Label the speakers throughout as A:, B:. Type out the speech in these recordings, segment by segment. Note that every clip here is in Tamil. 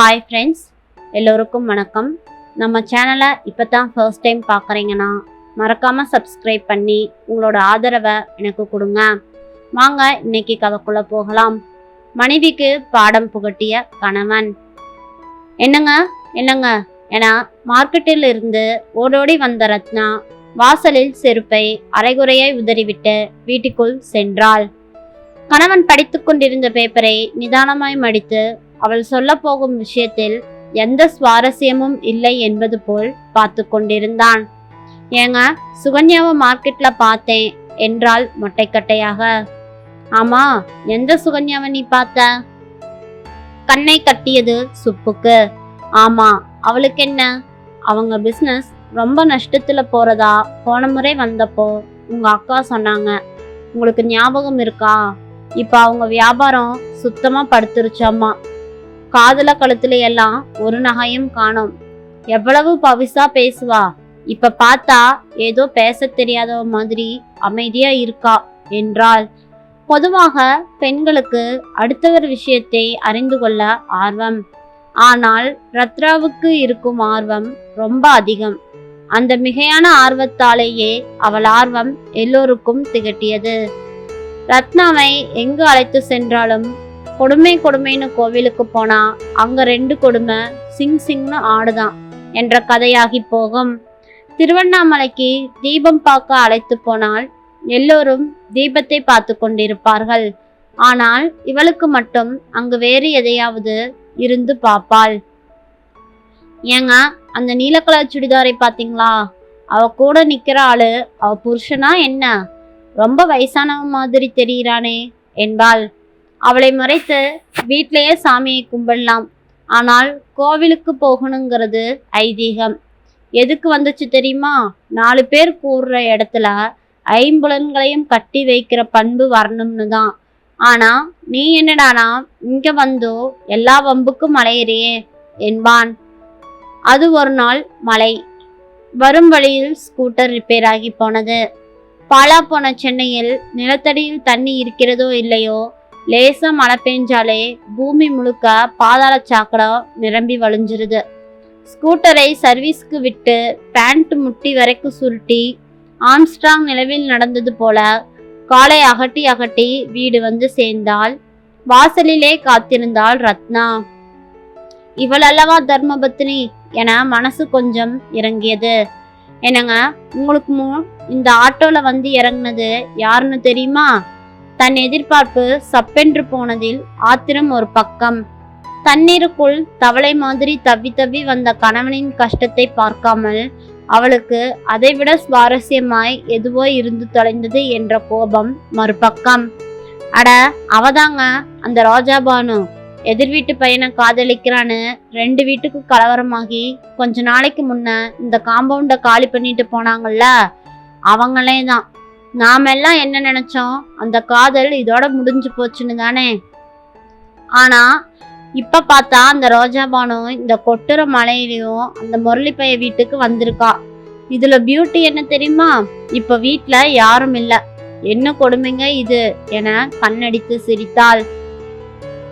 A: ஹாய் ஃப்ரெண்ட்ஸ் எல்லோருக்கும் வணக்கம். நம்ம சேனலை இப்போ தான் ஃபர்ஸ்ட் டைம் பார்க்குறீங்கன்னா மறக்காமல் சப்ஸ்கிரைப் பண்ணி உங்களோட ஆதரவை எனக்கு கொடுங்க. வாங்க இன்னைக்கு கதைக்குள்ளே போகலாம். மனைவிக்கு பாடம் புகட்டிய கணவன். என்னங்க என்னங்க? ஏன்னா மார்க்கெட்டில் இருந்து ஓடோடி வந்த ரத்னா வாசலில் செருப்பை அரைகுறையாய் உதறிவிட்டு வீட்டுக்குள் சென்றாள். கணவன் படித்து கொண்டிருந்த பேப்பரை நிதானமாய் மடித்து அவள் சொல்ல போகும் விஷயத்தில் எந்த சுவாரஸ்யமும் இல்லை என்பது போல் பார்த்து கொண்டிருந்தான். ஏங்க சுகன்யாவை மார்க்கெட்ல பார்த்தேன் என்றாள் மொட்டைக்கட்டையாக. ஆமா எந்த சுகன்யாவை நீ பார்த்த? கண்ணை கட்டியது சுப்புக்கு. ஆமா அவளுக்கு என்ன? அவங்க பிஸ்னஸ் ரொம்ப நஷ்டத்துல போறதா? போன முறை வந்தப்போ உங்க அக்கா சொன்னாங்க. உங்களுக்கு ஞாபகம் இருக்கா? இப்ப அவங்க வியாபாரம் சுத்தமா படுத்துருச்சாமா? காதல கழுத்துல எல்லாம் ஒரு நகையும் காணோம். எவ்வளவு பவிசா பேசுவா. இப்ப பார்த்தா ஏதோ பேச தெரியாத மாதிரி அமைதியா இருக்கா என்றாள். பொதுவாக பெண்களுக்கு அடுத்தவர் விஷயத்தை அறிந்து கொள்ள ஆர்வம். ஆனால் ரத்ராவுக்கு இருக்கும் ஆர்வம் ரொம்ப அதிகம். அந்த மிகையான ஆர்வத்தாலேயே அவள் ஆர்வம் எல்லோருக்கும் திகட்டியது. ரத்னாவை எங்கு அழைத்து சென்றாலும் கொடுமை கொடுமைன்னு கோவிலுக்கு போனா அங்க ரெண்டு கொடுமை சிங் சிங்னு ஆடுதான் என்ற கதையாகி போகும். திருவண்ணாமலைக்கு தீபம் பார்க்க அழைத்து போனால் எல்லோரும் தீபத்தை பார்த்து கொண்டிருப்பார்கள். ஆனால் இவளுக்கு மட்டும் அங்கு வேறு எதையாவது இருந்து பார்ப்பாள். ஏங்க அந்த நீல கலர் சுடிதாரை பார்த்தீங்களா? அவ கூட நிக்கிற ஆளு அவ புருஷனா என்ன? ரொம்ப வயசானவ மாதிரி தெரிகிறானே என்பாள். அவளை மறைத்து வீட்டிலேயே சாமியை கும்பிடலாம். ஆனால் கோவிலுக்கு போகணுங்கிறது ஐதீகம். எதுக்கு வந்துச்சு தெரியுமா? நாலு பேர் கூடுற இடத்துல ஐம்புலன்களையும் கட்டி வைக்கிற பண்பு வரணும்னு தான். ஆனால் நீ என்னடானா இங்கே வந்தோ எல்லா வம்புக்கும் அலையிறியே என்பான். அது ஒரு நாள் மழை வரும் வழியில் ஸ்கூட்டர் ரிப்பேர் ஆகி போனது. பாலா போன சென்னையில் நிலத்தடியில் தண்ணி இருக்கிறதோ இல்லையோ லேசா மழை பெஞ்சாலே பூமி முழுக்க பாதாள சாக்கடம் நிரம்பி வழிஞ்சிருது. ஸ்கூட்டரை சர்வீஸ்க்கு விட்டு பேண்ட் முட்டி வரைக்கும் சுருட்டி ஆம்ஸ்ட்ராங் நிலவில் நடந்தது போல காலை அகட்டி அகட்டி வீடு வந்து சேர்ந்தாள். வாசலிலே காத்திருந்தாள் ரத்னா. இவளல்லவா தர்மபத்தினி தர்மபத்னி என மனசு கொஞ்சம் இறங்கியது. என்னங்க உங்களுக்கு முன் இந்த ஆட்டோல வந்து இறங்குனது யாருன்னு தெரியுமா? தன் எதிர்பார்ப்பு சப்பென்று போனதில் ஆத்திரம் ஒரு பக்கம். தண்ணீருக்குள் தவளை மாதிரி தவ்வி தவ்வி வந்த கணவனின் கஷ்டத்தை பார்க்காமல் அவளுக்கு அதைவிட சுவாரஸ்யமாய் எதுவோ இருந்து தொலைந்தது என்ற கோபம் மறுபக்கம். அட அவதாங்க அந்த ராஜாபானு எதிர் வீட்டு பையனை காதலிக்கிறான்னு ரெண்டு வீட்டுக்கு கலவரமாகி கொஞ்ச நாளைக்கு முன்ன இந்த காம்பவுண்டை காலி பண்ணிட்டு போனாங்கல்ல? அவங்களே தான் நாமெல்லாம் என்ன நினைச்சோம்? அந்த காதல் இதோட முடிஞ்சு போச்சுன்னு தானே. ஆனா இப்ப பார்த்தா அந்த ரோஜா பானம் இந்த கொட்டுற மலையிலையும் அந்த முரளி பைய வீட்டுக்கு வந்திருக்கா. இதுல பியூட்டி என்ன தெரியுமா? இப்ப வீட்டுல யாரும் இல்ல. என்ன கொடுமைங்க இது? என கண்ணடித்து சிரித்தாள்.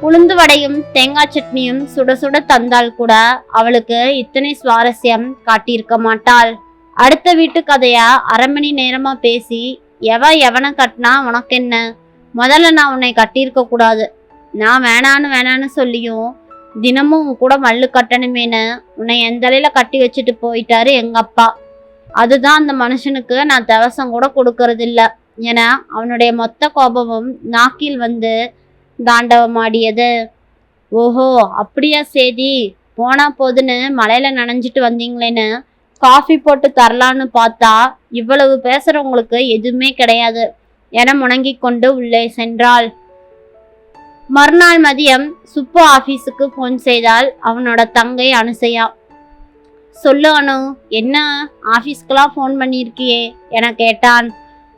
A: உளுந்து வடையும் தேங்காய் சட்னியும் சுட சுட தந்தால் கூட அவளுக்கு இத்தனை சுவாரஸ்யம் காட்டியிருக்க மாட்டாள். அடுத்த வீட்டு கதைய அரை மணி நேரமா பேசி எவ எவனை கட்டினா உனக்கு என்ன? முதல்ல நான் உன்னை கட்டியிருக்க கூடாது. நான் வேணான்னு வேணான்னு சொல்லியும் தினமும் உன் கூட மல்லு கட்டணுமேனு உன்னை எந்தலையில கட்டி வச்சுட்டு போயிட்டாரு எங்க அப்பா. அதுதான் அந்த மனுஷனுக்கு நான் தவசம் கூட கொடுக்கறது இல்ல என அவனுடைய மொத்த கோபமும் நாக்கில் வந்து தாண்டவமாடியது. ஓஹோ அப்படியா சேதி? போனா போதுன்னு மலையில நனைஞ்சிட்டு வந்தீங்களேன்னு காஃபி போட்டு தரலான்னு பார்த்தா இவ்வளவு பேசுறவங்களுக்கு எதுவுமே கிடையாது. என முணங்கி கொண்டு உள்ளே சென்றாள். மறுநாள் மதியம் சுப்பு ஆபீஸுக்கு ஃபோன் செய்தால் அவனோட தங்கை அனுசையா சொல்லு அனு என்ன ஆபீஸ்க்கெல்லாம் ஃபோன் பண்ணியிருக்கியே? என கேட்டான்.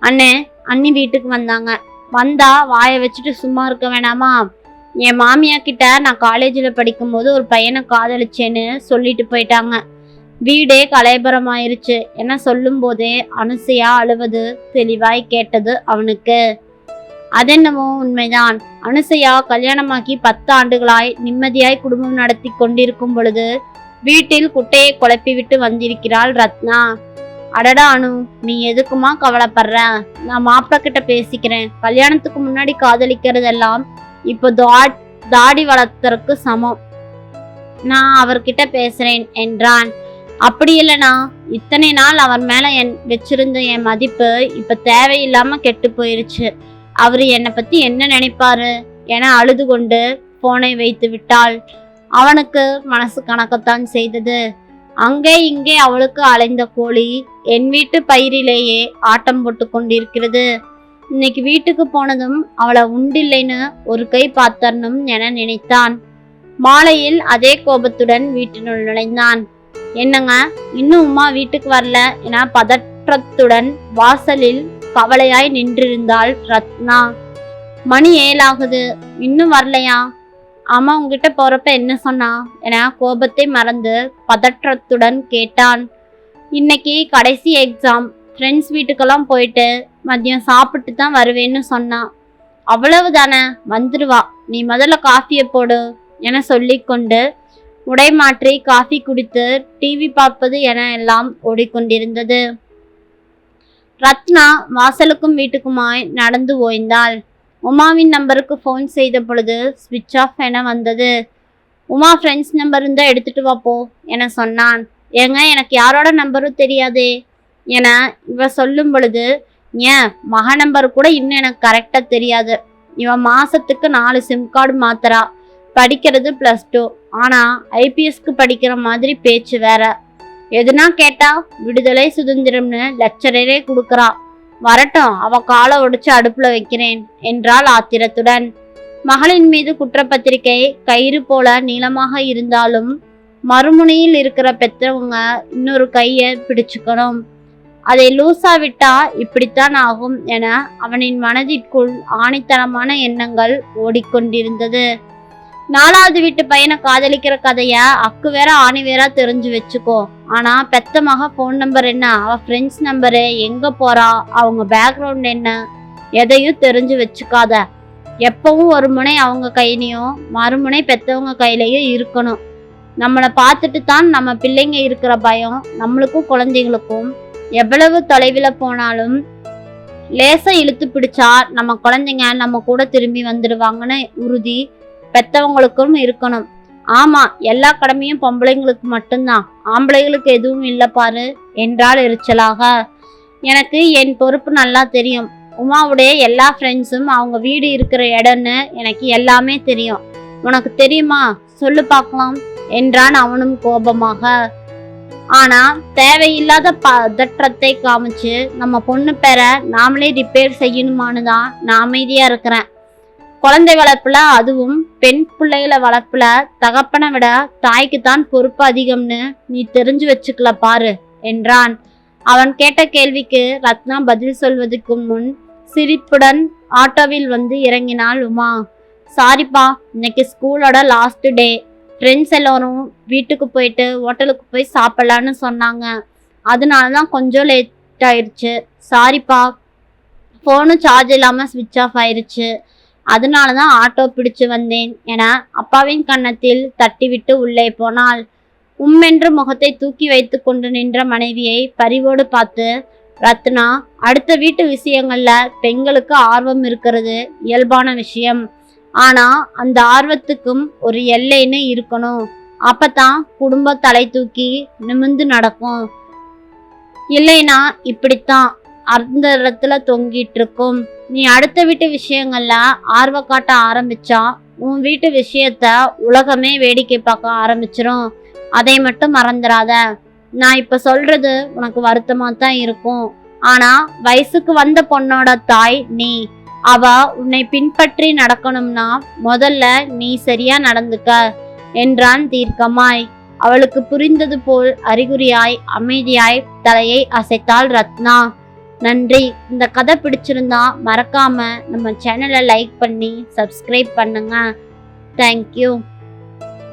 A: அண்ணே அண்ணி வீட்டுக்கு வந்தாங்க. வந்தா வாயை வச்சுட்டு சும்மா இருக்க வேணாமா? என் மாமியா கிட்ட நான் காலேஜில் படிக்கும்போது ஒரு பையனை காதலிச்சேன்னு சொல்லிட்டு போயிட்டாங்க. வீடே கலைபரமாயிருச்சு. என சொல்லும் போதே அனுசையா அழுவது தெளிவாய் கேட்டது அவனுக்கு. அதென்னமோ உண்மைதான். அனுசையா கல்யாணமாக்கி பத்து ஆண்டுகளாய் நிம்மதியாய் குடும்பம் நடத்தி கொண்டிருக்கும் பொழுது வீட்டில் குட்டையை குழப்பிவிட்டு வந்திருக்கிறாள் ரத்னா. அடடா அனு நீ எதுக்குமா கவலைப்படுற? நான் மாப்பிள்ள கிட்ட பேசிக்கிறேன். கல்யாணத்துக்கு முன்னாடி காதலிக்கிறதெல்லாம் இப்போ தா- தாடி வளர்த்தறக்கு சமம். நான் அவர்கிட்ட பேசுறேன் என்றான். அப்படி இல்லைனா இத்தனை நாள் அவர் மேலே என் வச்சிருந்த என் மதிப்பு இப்போ தேவையில்லாமல் கெட்டு போயிருச்சு. அவர் என்னை பற்றி என்ன நினைப்பாரு? என அழுது கொண்டு போனை வைத்து விட்டாள். அவனுக்கு மனசு கணக்கத்தான் செய்தது. அங்கே இங்கே அவளுக்கு அலைந்த கோழி என் வீட்டு பயிரிலேயே ஆட்டம் போட்டு கொண்டிருக்கிறது. இன்னைக்கு வீட்டுக்கு போனதும் அவளை உண்டில்லைன்னு ஒரு கை பார்த்தரணும் என நினைத்தான். மாலையில் அதே கோபத்துடன் வீட்டினுள் நுழைந்தான். என்னங்க? இன்னும் உமா வீட்டுக்கு வரல. என பதற்றத்துடன் வாசலில் கவலையாய் நின்றிருந்தாள் ரத்னா. மணி ஏழாகுது. இன்னும் வரலையா? அம்மா உங்ககிட்ட போறப்ப என்ன சொன்னா? என கோபத்தை மறந்து பதற்றத்துடன் கேட்டான். இன்னைக்கு கடைசி எக்ஸாம் ஃப்ரெண்ட்ஸ் வீட்டுக்கெல்லாம் போயிட்டு மதியம் சாப்பிட்டு தான் வருவேன்னு சொன்னான் அவ்வளவுதானே? வந்துடுவா நீ முதல்ல காஃபியை போடு. என சொல்லிக்கொண்டு உடை மாற்றி காஃபி குடித்து டிவி பார்ப்பது என எல்லாம் ஓடிக்கொண்டிருந்தது. ரத்னா வாசலுக்கும் வீட்டுக்குமாய் நடந்து ஓய்ந்தாள். உமாவின் நம்பருக்கு ஃபோன் செய்த பொழுது ஸ்விட்ச் ஆஃப் என வந்தது. உமா ஃப்ரெண்ட்ஸ் நம்பர் இருந்தால் எடுத்துட்டு வாப்போ என சொன்னான். ஏங்க எனக்கு யாரோட நம்பரும் தெரியாதே என இவ சொல்லும் பொழுது ஏன் மக நம்பர் கூட இன்னும் எனக்கு கரெக்டாக தெரியாது. இவன் மாசத்துக்கு நாலு சிம் கார்டு மாத்துறா. படிக்கிறது ப்ளஸ் டூ ஆனால் ஐபிஎஸ்க்கு படிக்கிற மாதிரி பேச்சு வேற. எதுனா கேட்டா விடுதலை சுதந்திரம்னு லெக்சரரே கொடுக்குறா. வரட்டும் அவ காலை ஒடிச்சு அடுப்புல வைக்கிறேன் என்றால் ஆத்திரத்துடன். மகளின் மீது குற்றப்பத்திரிகை கயிறு போல நீளமாக இருந்தாலும் மறுமுனையில் இருக்கிற பெற்றவங்க இன்னொரு கையை பிடிச்சுக்கணும். அதை லூசா விட்டா இப்படித்தான் ஆகும் என அவனின் மனதிற்குள் ஆணித்தனமான எண்ணங்கள் ஓடிக்கொண்டிருந்தது. நாலாவது வீட்டு பையனை காதலிக்கிற கதைய அக்கு வேற ஆணி வேற தெரிஞ்சு வச்சுக்கோ. ஆனா பெத்த மக ஃபோன் நம்பர் என்ன? அவ ஃப்ரெண்ட்ஸ் நம்பரு எங்க போறா? அவங்க பேக்ரவுண்ட் என்ன? எதையும் தெரிஞ்சு வச்சுக்காத. எப்பவும் ஒரு முனை அவங்க கையிலையும் மறுமுனை பெத்தவங்க கையிலையும் இருக்கணும். நம்மளை பார்த்துட்டு தான் நம்ம பிள்ளைங்க இருக்கிற பயம். நம்மளுக்கும் குழந்தைங்களுக்கும் எவ்வளவு தொலைவில் போனாலும் லேசாக இழுத்து பிடிச்சா நம்ம குழந்தைங்க நம்ம கூட திரும்பி வந்துடுவாங்கன்னு உறுதி. பெத்தவங்களுக்கும் இருக்கணும். ஆமா எல்லா கடமையும் பொம்பளைங்களுக்கு மட்டும்தான். ஆம்பளைங்களுக்கு எதுவும் இல்லை பாரு என்றால் எரிச்சலாக. எனக்கு என் பொறுப்பு நல்லா தெரியும். உமாவுடைய எல்லா ஃப்ரெண்ட்ஸும் அவங்க வீடு இருக்கிற இடம்னு எனக்கு எல்லாமே தெரியும். உனக்கு தெரியுமா? சொல்லு பார்க்கலாம் என்றான் அவனும் கோபமாக. ஆனா தேவையில்லாத பதற்றத்தை காமிச்சு நம்ம பொண்ணு பேரை நாமளே ரிப்பேர் செய்யணுமான்னு தான் நான் அமைதியா இருக்கிறேன். குழந்தை வளர்ப்புல அதுவும் பெண் பிள்ளைகளை வளர்ப்புல தகப்பனை விட தாய்க்கு தான் பொறுப்பு அதிகம்னு நீ தெரிஞ்சு வச்சுக்கல பாரு என்றான். அவன் கேட்ட கேள்விக்கு ரத்னா பதில் சொல்வதற்கு முன் சிரிப்புடன் ஆட்டோவில் வந்து இறங்கினாள் உமா. சாரிப்பா இன்னைக்கு ஸ்கூலோட லாஸ்ட் டே. ஃப்ரெண்ட்ஸ் எல்லோரும் வீட்டுக்கு போயிட்டு ஹோட்டலுக்கு போய் சாப்பிடலான்னு சொன்னாங்க. அதனால தான் கொஞ்சம் லேட் ஆயிடுச்சு சாரிப்பா ஃபோனும் சார்ஜ் இல்லாமல் ஸ்விட்ச் ஆஃப் ஆயிடுச்சு அதனால தான் ஆட்டோ பிடிச்சு வந்தேன். என அப்பாவின் கன்னத்தில் தட்டிவிட்டு உள்ளே போனாள். உம்மென்று முகத்தை தூக்கி வைத்து கொண்டு நின்ற மனைவியை பரிவோடு பார்த்து ரத்னா அடுத்த வீட்டு விஷயங்கள்ல பெண்களுக்கு ஆர்வம் இருக்கிறது இயல்பான விஷயம். ஆனா அந்த ஆர்வத்துக்கும் ஒரு எல்லைன்னு இருக்கணும். அப்பதான் குடும்ப தலை தூக்கி நிமிந்து நடக்கும். இல்லைனா இப்படித்தான். அந்த இடத்துல தொங்கிட்டு இருக்கும். நீ அடுத்த வீட்டு விஷயங்கள்ல ஆர்வம் காட்ட ஆரம்பிச்சா உன் வீட்டு விஷயத்த உலகமே வேடிக்கை பார்க்க ஆரம்பிச்சிரும். அதை மட்டும் மறந்துடாத நான் இப்ப சொல்றது உனக்கு வருத்தமா தான் இருக்கும். ஆனா வயசுக்கு வந்த பொண்ணோட தாய் நீ. அவ உன்னை பின்பற்றி நடக்கணும்னா முதல்ல நீ சரியா நடந்துக்க என்றான் தீர்க்கமாய். அவளுக்கு புரிந்தது போல் அறிகுறியாய் அமைதியாய் தலையை அசைத்தாள் ரத்னா. நன்றி. இந்த கதை பிடிச்சிருந்தா மறக்காம நம்ம சேனலை லைக் பண்ணி சப்ஸ்கிரைப் பண்ணுங்க. தேங்க்யூ